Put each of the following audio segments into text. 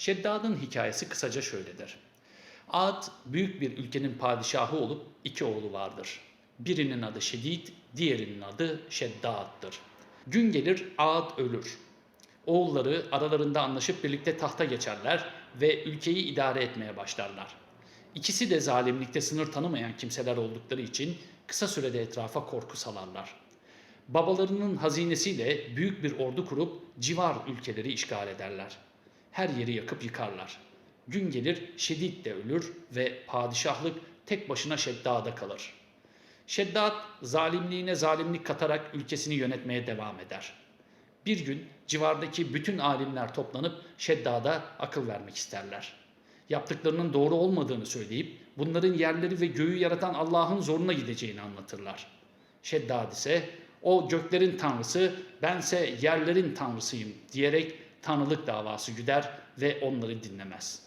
Şeddad'ın hikayesi kısaca şöyledir. Ad büyük bir ülkenin padişahı olup iki oğlu vardır. Birinin adı Şedid, diğerinin adı Şeddad'dır. Gün gelir Ad ölür. Oğulları aralarında anlaşıp birlikte tahta geçerler ve ülkeyi idare etmeye başlarlar. İkisi de zalimlikte sınır tanımayan kimseler oldukları için kısa sürede etrafa korku salarlar. Babalarının hazinesiyle büyük bir ordu kurup civar ülkeleri işgal ederler. Her yeri yakıp yıkarlar. Gün gelir Şedid de ölür ve padişahlık tek başına Şeddad'a kalır. Şeddat zalimliğine zalimlik katarak ülkesini yönetmeye devam eder. Bir gün civardaki bütün alimler toplanıp Şeddad'a akıl vermek isterler. Yaptıklarının doğru olmadığını söyleyip bunların yerleri ve göğü yaratan Allah'ın zoruna gideceğini anlatırlar. Şeddad ise o göklerin tanrısı bense yerlerin tanrısıyım diyerek tanrılık davası güder ve onları dinlemez.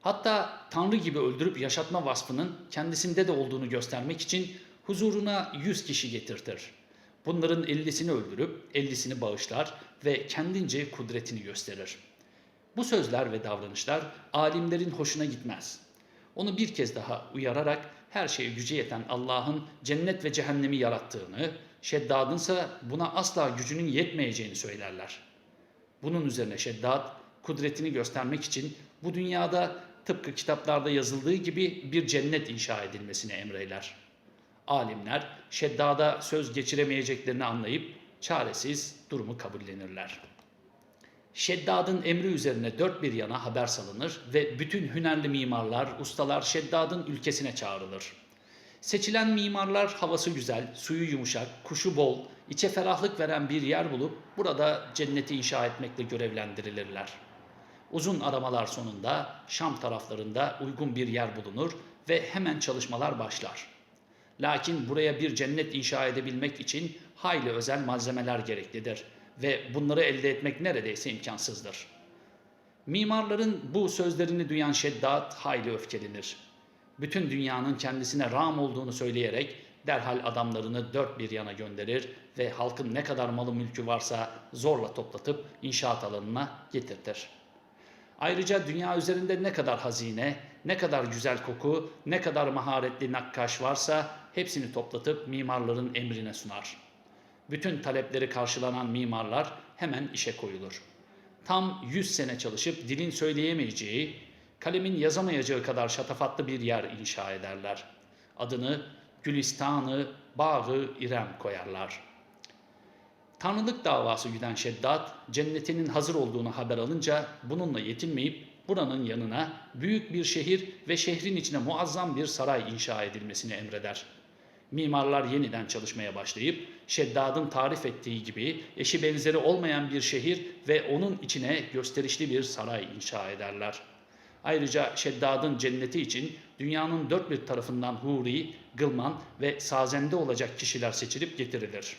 Hatta tanrı gibi öldürüp yaşatma vasfının kendisinde de olduğunu göstermek için huzuruna yüz kişi getirtir. Bunların ellisini öldürüp ellisini bağışlar ve kendince kudretini gösterir. Bu sözler ve davranışlar alimlerin hoşuna gitmez. Onu bir kez daha uyararak her şeye gücü yeten Allah'ın cennet ve cehennemi yarattığını, Şeddad'ınsa buna asla gücünün yetmeyeceğini söylerler. Bunun üzerine Şeddad kudretini göstermek için bu dünyada tıpkı kitaplarda yazıldığı gibi bir cennet inşa edilmesini emreyler. Alimler Şeddad'a söz geçiremeyeceklerini anlayıp çaresiz durumu kabullenirler. Şeddad'ın emri üzerine dört bir yana haber salınır ve bütün hünerli mimarlar, ustalar Şeddad'ın ülkesine çağrılır. Seçilen mimarlar havası güzel, suyu yumuşak, kuşu bol, içe ferahlık veren bir yer bulup burada cenneti inşa etmekle görevlendirilirler. Uzun aramalar sonunda Şam taraflarında uygun bir yer bulunur ve hemen çalışmalar başlar. Lakin buraya bir cennet inşa edebilmek için hayli özel malzemeler gereklidir ve bunları elde etmek neredeyse imkansızdır. Mimarların bu sözlerini duyan Şeddat hayli öfkelenir. Bütün dünyanın kendisine ram olduğunu söyleyerek derhal adamlarını dört bir yana gönderir ve halkın ne kadar malı mülkü varsa zorla toplatıp inşaat alanına getirtir. Ayrıca dünya üzerinde ne kadar hazine, ne kadar güzel koku, ne kadar maharetli nakkaş varsa hepsini toplatıp mimarların emrine sunar. Bütün talepleri karşılanan mimarlar hemen işe koyulur. Tam 100 sene çalışıp dilin söyleyemeyeceği, kalemin yazamayacağı kadar şatafatlı bir yer inşa ederler. Adını Gülistanı Bağı İrem koyarlar. Tanrılık davası güden Şeddat, cennetinin hazır olduğunu haber alınca bununla yetinmeyip buranın yanına büyük bir şehir ve şehrin içine muazzam bir saray inşa edilmesini emreder. Mimarlar yeniden çalışmaya başlayıp Şeddad'ın tarif ettiği gibi eşi benzeri olmayan bir şehir ve onun içine gösterişli bir saray inşa ederler. Ayrıca Şeddad'ın cenneti için dünyanın dört bir tarafından huri, gılman ve sazende olacak kişiler seçilip getirilir.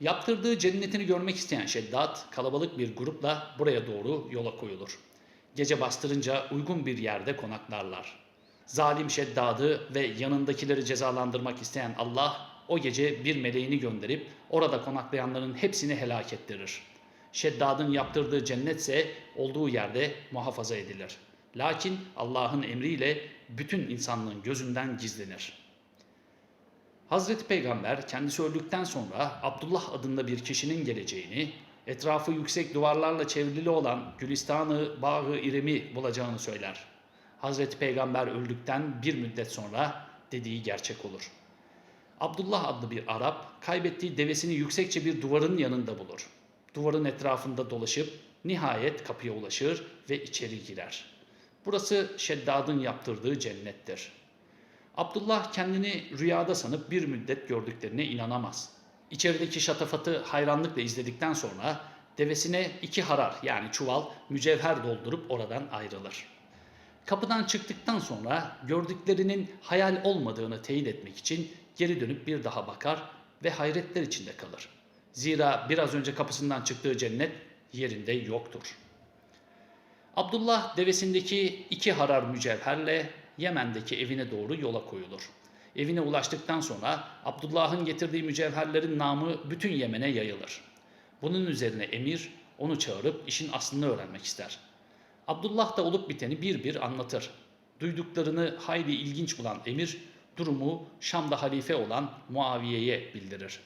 Yaptırdığı cennetini görmek isteyen Şeddat kalabalık bir grupla buraya doğru yola koyulur. Gece bastırınca uygun bir yerde konaklarlar. Zalim Şeddad'ı ve yanındakileri cezalandırmak isteyen Allah o gece bir meleğini gönderip orada konaklayanların hepsini helak ettirir. Şeddad'ın yaptırdığı cennetse olduğu yerde muhafaza edilir. Lakin Allah'ın emriyle bütün insanlığın gözünden gizlenir. Hazreti Peygamber kendisi öldükten sonra Abdullah adında bir kişinin geleceğini, etrafı yüksek duvarlarla çevrili olan Gülistanı Bağı İrem'i bulacağını söyler. Hazreti Peygamber öldükten bir müddet sonra dediği gerçek olur. Abdullah adlı bir Arap kaybettiği devesini yüksekçe bir duvarın yanında bulur. Duvarın etrafında dolaşıp nihayet kapıya ulaşır ve içeri girer. Burası Şeddad'ın yaptırdığı cennettir. Abdullah kendini rüyada sanıp bir müddet gördüklerine inanamaz. İçerideki şatafatı hayranlıkla izledikten sonra devesine iki harar yani çuval mücevher doldurup oradan ayrılır. Kapıdan çıktıktan sonra gördüklerinin hayal olmadığını teyit etmek için geri dönüp bir daha bakar ve hayretler içinde kalır. Zira biraz önce kapısından çıktığı cennet yerinde yoktur. Abdullah devesindeki iki harar mücevherle Yemen'deki evine doğru yola koyulur. Evine ulaştıktan sonra Abdullah'ın getirdiği mücevherlerin namı bütün Yemen'e yayılır. Bunun üzerine emir onu çağırıp işin aslını öğrenmek ister. Abdullah da olup biteni bir bir anlatır. Duyduklarını hayli ilginç bulan emir durumu Şam'da halife olan Muaviye'ye bildirir.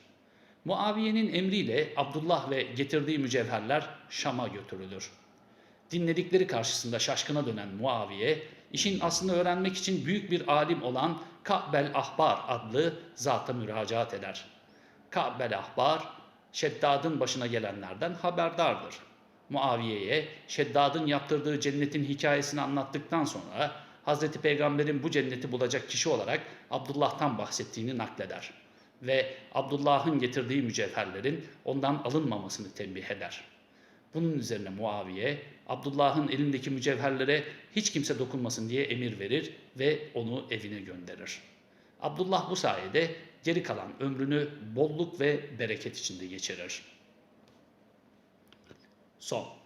Muaviye'nin emriyle Abdullah ve getirdiği mücevherler Şam'a götürülür. Dinledikleri karşısında şaşkına dönen Muaviye, işin aslını öğrenmek için büyük bir alim olan Ka'bel Ahbar adlı zata müracaat eder. Ka'bel Ahbar, Şeddad'ın başına gelenlerden haberdardır. Muaviye'ye Şeddad'ın yaptırdığı cennetin hikayesini anlattıktan sonra Hazreti Peygamber'in bu cenneti bulacak kişi olarak Abdullah'tan bahsettiğini nakleder ve Abdullah'ın getirdiği mücevherlerin ondan alınmamasını tembih eder. Bunun üzerine Muaviye, Abdullah'ın elindeki mücevherlere hiç kimse dokunmasın diye emir verir ve onu evine gönderir. Abdullah bu sayede geri kalan ömrünü bolluk ve bereket içinde geçirir. Son.